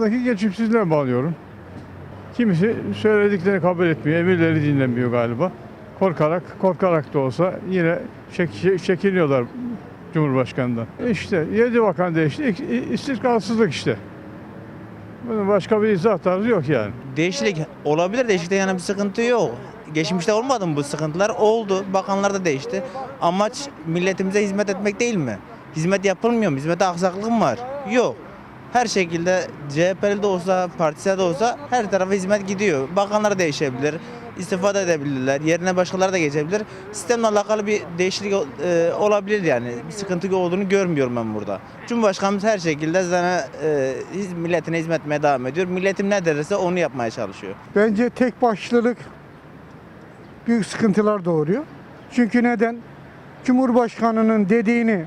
Bakanlıktaki geçimsizliğe bağlıyorum. Kimisi söylediklerini kabul etmiyor, emirleri dinlemiyor galiba. Korkarak, korkarak da olsa yine çek, çek- çekiniyorlar Cumhurbaşkanı'ndan. İşte yedi bakan değişti, istikrarsızlık işte. Bunun başka bir izah tarzı yok yani. Değişiklik olabilir. Değişiklikte yani bir sıkıntı yok. Geçmişte olmadı mı bu sıkıntılar? Oldu. Bakanlar da değişti. Amaç milletimize hizmet etmek değil mi? Hizmet yapılmıyor mu? Hizmete aksaklık mı var? Yok. Her şekilde CHP'li de olsa, partisel de olsa her tarafa hizmet gidiyor. Bakanlar değişebilir, istifa da edebilirler, yerine başkaları da geçebilir. Sistemle alakalı bir değişiklik e, olabilir yani. Bir sıkıntı olduğunu görmüyorum ben burada. Cumhurbaşkanımız her şekilde zaten e, milletine hizmet devam ediyor. Milletim ne derse onu yapmaya çalışıyor. Bence tek başlılık büyük sıkıntılar doğuruyor. Çünkü neden? Cumhurbaşkanının dediğini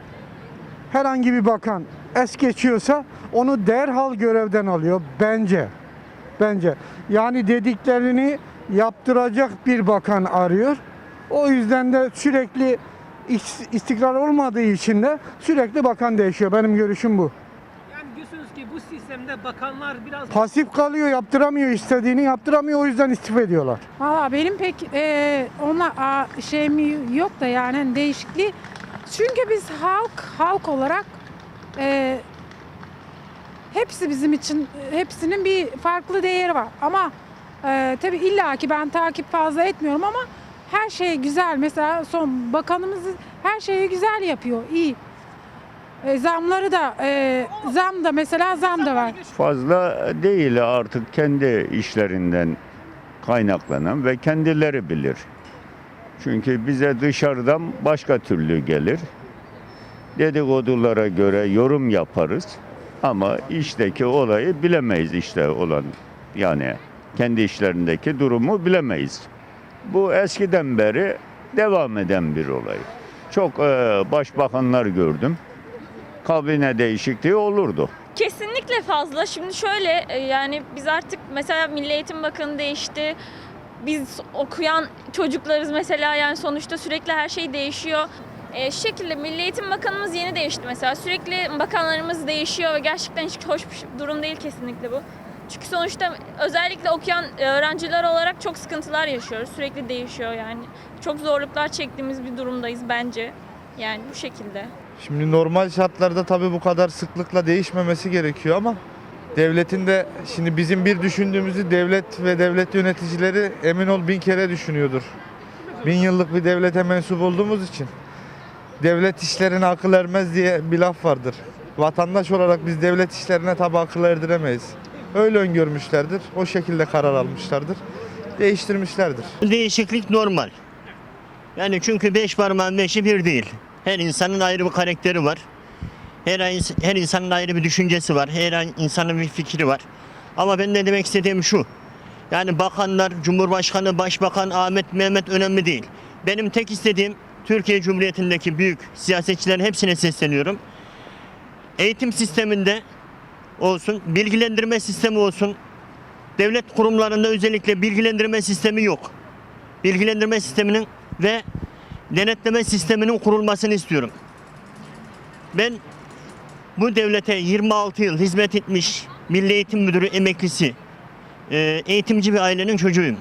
herhangi bir bakan es geçiyorsa onu derhal görevden alıyor bence. Bence. Yani dediklerini yaptıracak bir bakan arıyor. O yüzden de sürekli is- istikrar olmadığı için de sürekli bakan değişiyor. Benim görüşüm bu. Yani diyorsunuz ki bu sistemde bakanlar biraz Pasif kalıyor, yaptıramıyor istediğini yaptıramıyor o yüzden istifa ediyorlar. Valla benim pek e, ona a, şeyim yok da yani hani değişikliği. Çünkü biz halk halk olarak e, hepsi bizim için hepsinin bir farklı değeri var. Ama e, tabii illaki ben takip fazla etmiyorum ama her şey güzel. Mesela son bakanımız her şeyi güzel yapıyor. iyi. E, zamları da e, zam da mesela zam da var. fazla değil artık kendi işlerinden kaynaklanan ve kendileri bilir. Çünkü bize dışarıdan başka türlü gelir. Dedikodulara göre yorum yaparız ama işteki olayı bilemeyiz işte olan yani kendi işlerindeki durumu bilemeyiz. Bu eskiden beri devam eden bir olay. Çok eee, başbakanlar gördüm. Kabine değişikliği olurdu. Kesinlikle fazla. Şimdi şöyle e, yani biz artık mesela Milli Eğitim Bakanı değişti. Biz okuyan çocuklarız mesela yani sonuçta sürekli her şey değişiyor. E, şekilde Milli Eğitim Bakanımız yeni değişti mesela. Sürekli bakanlarımız değişiyor ve gerçekten hiç hoş bir durum değil kesinlikle bu. Çünkü sonuçta özellikle okuyan öğrenciler olarak çok sıkıntılar yaşıyoruz. Sürekli değişiyor yani. Çok zorluklar çektiğimiz bir durumdayız bence. Yani bu şekilde. Şimdi normal şartlarda tabii bu kadar sıklıkla değişmemesi gerekiyor ama devletin de şimdi bizim bir düşündüğümüzü devlet ve devlet yöneticileri emin ol bin kere düşünüyordur. Bin yıllık bir devlete mensup olduğumuz için devlet işlerine akıl ermez diye bir laf vardır. Vatandaş olarak biz devlet işlerine tabi akıl erdiremeyiz. Öyle öngörmüşlerdir. O şekilde karar almışlardır. Değiştirmişlerdir. Değişiklik normal. Yani çünkü beş parmağın beşi bir değil. Her insanın ayrı bir karakteri var. Her, her insanın ayrı bir düşüncesi var. Her insanın bir fikri var. Ama ben de demek istediğim şu. Yani bakanlar, Cumhurbaşkanı, Başbakan, Ahmet, Mehmet önemli değil. Benim tek istediğim Türkiye Cumhuriyeti'ndeki büyük siyasetçilerin hepsine sesleniyorum. Eğitim sisteminde olsun, bilgilendirme sistemi olsun. Devlet kurumlarında özellikle bilgilendirme sistemi yok bilgilendirme sisteminin ve denetleme sisteminin kurulmasını istiyorum. Ben bu devlete 26 yıl hizmet etmiş Milli Eğitim Müdürü emeklisi, e, eğitimci bir ailenin çocuğuyum.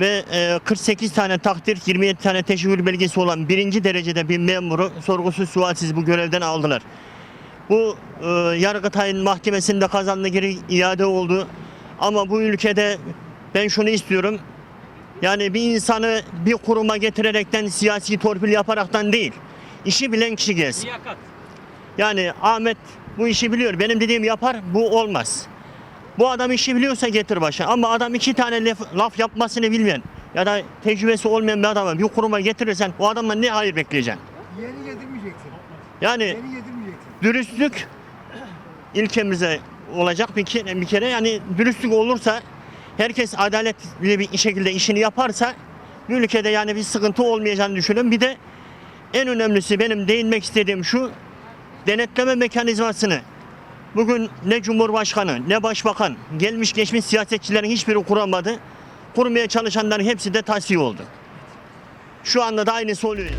Ve e, 48 tane takdir, 27 tane teşekkür belgesi olan birinci derecede bir memuru sorgusuz sualsiz bu görevden aldılar. Bu e, Yargıtay'ın mahkemesinde kazandı geri iade oldu. Ama bu ülkede ben şunu istiyorum. Yani bir insanı bir kuruma getirerekten siyasi torpil yaparaktan değil. işi bilen kişi gelsin. Yani Ahmet bu işi biliyor. Benim dediğim yapar bu olmaz. Bu adam işi biliyorsa getir başa. Ama adam iki tane laf, laf yapmasını bilmeyen ya da tecrübesi olmayan bir adamı bir kuruma getirirsen o adamdan ne hayır bekleyeceksin? Yeni yedirmeyeceksin. Yani Yeni yedirmeyeceksin. dürüstlük ilkemize olacak bir kere, bir kere yani dürüstlük olursa herkes adaletli bir şekilde işini yaparsa bu ülkede yani bir sıkıntı olmayacağını düşünüyorum. Bir de en önemlisi benim değinmek istediğim şu denetleme mekanizmasını bugün ne Cumhurbaşkanı ne Başbakan gelmiş geçmiş siyasetçilerin hiçbiri kuramadı. Kurmaya çalışanların hepsi de tasfiye oldu. Şu anda da aynısı oluyor.